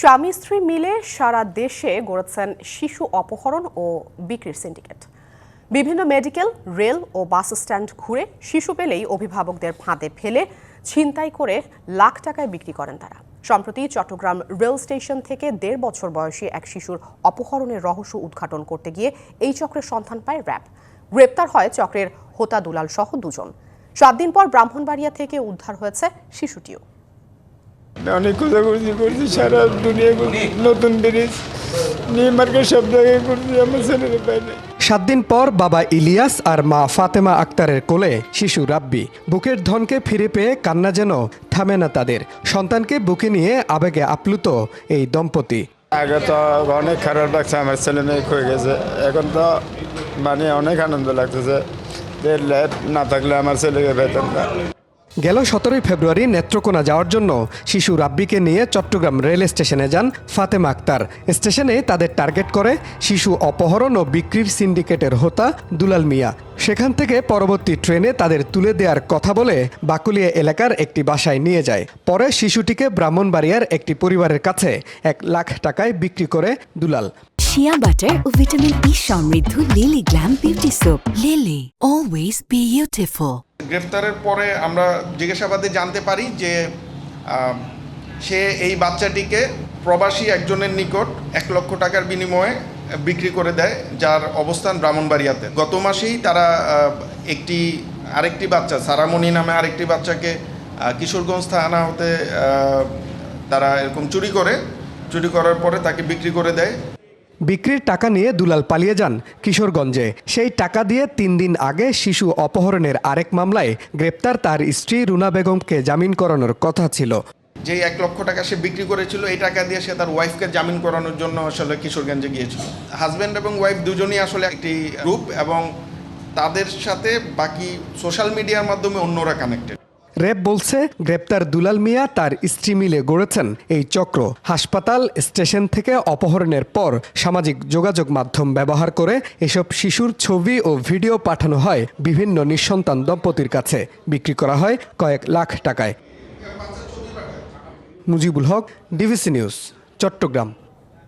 স্বামী স্ত্রী মিলে সারা দেশে গড়েছেন শিশু অপহরণ ও বিক্রির সিন্ডিকেট। বিভিন্ন মেডিকেল, রেল ও বাস স্ট্যান্ড ঘুরে শিশু পেলেই অভিভাবকদের ফাঁদে ফেলে ছিনতাই করে লাখ টাকায় বিক্রি করেন তারা। সম্প্রতি চট্টগ্রাম রেল স্টেশন থেকে দেড় বছর বয়সী এক শিশুর অপহরণের রহস্য উদ্ঘাটন করতে গিয়ে এই চক্রের সন্ধান পায় র্যাব। গ্রেপ্তার হয় চক্রের হোতা দুলাল সহ দুজন। সাত দিন পর ব্রাহ্মণবাড়িয়া থেকে উদ্ধার হয়েছে শিশুটিও। অনেক খোঁজাখুঁজি করছি সারা দুনিয়া। নতুন ব্রিজ নিউ মার্কেট সব জায়গায় করছি আমার ছেলের বাইরে। সাত দিন পর বাবা ইলিয়াস আর মা ফাতেমা আক্তারের কোলে শিশু রাব্বি। বুকের ধনকে ফিরে পেয়ে কান্না যেন থামে না তাদের। সন্তানকে বুকে নিয়ে আবেগে আপ্লুত এই দম্পতি। আগে তো অনেক খারাপ লাগছে আমার ছেলে মেয়ে হয়ে গেছে। এখন তো মানে অনেক আনন্দ লাগতেছে। যে না থাকলে আমার ছেলেকে পেতাম না। গেল সতেরোই ফেব্রুয়ারি নেত্রকোনা যাওয়ার জন্য শিশু রাব্বিকে নিয়ে চট্টগ্রাম রেল স্টেশনে যান ফাতেমা আক্তার। স্টেশনে তাদের টার্গেট করে শিশু অপহরণ ও বিক্রির সিন্ডিকেটের হোতা দুলাল মিয়া। সেখান থেকে পরবর্তী ট্রেনে তাদের তুলে দেওয়ার কথা বলে বাকুলিয়া এলাকার একটি বাসায় নিয়ে যায়। পরে শিশুটিকে ব্রাহ্মণবাড়িয়ার একটি পরিবারের কাছে এক লাখ টাকায় বিক্রি করে দুলাল। শিয়া বাটার ও ভিটামিন ই সমৃদ্ধ Lily glam beauty soap Lily always beautiful গ্রেফতারের পরে আমরা জিজ্ঞাসাবাদে জানতে পারি যে সে এই বাচ্চাটিকে প্রবাসী একজনের নিকট এক লক্ষ টাকার বিনিময়ে বিক্রি করে দেয়, যার অবস্থান ব্রাহ্মণবাড়িয়াতে। গত মাসেই তারা একটি, আরেকটি বাচ্চা, সারামণি নামে আরেকটি বাচ্চাকে কিশোরগঞ্জ থানা হতে তারা এরকম চুরি করে। চুরি করার পরে তাকে বিক্রি করে দেয়। বিক্রির টাকা নিয়ে দুলাল পালিয়ে যান কিশোরগঞ্জে। সেই টাকা দিয়ে তিন দিন আগে শিশু অপহরণের আরেক মামলায় গ্রেপ্তার তার স্ত্রী রুনা বেগমকে জামিন করানোর কথা ছিল। যে এক লক্ষ টাকা সে বিক্রি করেছিল, এই টাকা দিয়ে সে তার ওয়াইফকে জামিন করানোর জন্য আসলে কিশোরগঞ্জে গিয়েছিল। হাজব্যান্ড এবং ওয়াইফ দুজনই আসলে একটি গ্রুপ এবং তাদের সাথে বাকি সোশ্যাল মিডিয়ার মাধ্যমে অন্যরা কানেক্টেড র্যাব বলছে, গ্রেপ্তার দুলাল মিয়া তার স্ত্রী মিলে গড়েছেন এই চক্র। হাসপাতাল, স্টেশন থেকে অপহরণের পর সামাজিক যোগাযোগ মাধ্যম ব্যবহার করে এসব শিশুর ছবি ও ভিডিও পাঠানো হয় বিভিন্ন নিঃসন্তান দম্পতির কাছে। বিক্রি করা হয় কয়েক লাখ টাকায়। Mujibul Haque, DVC news, Chattogram.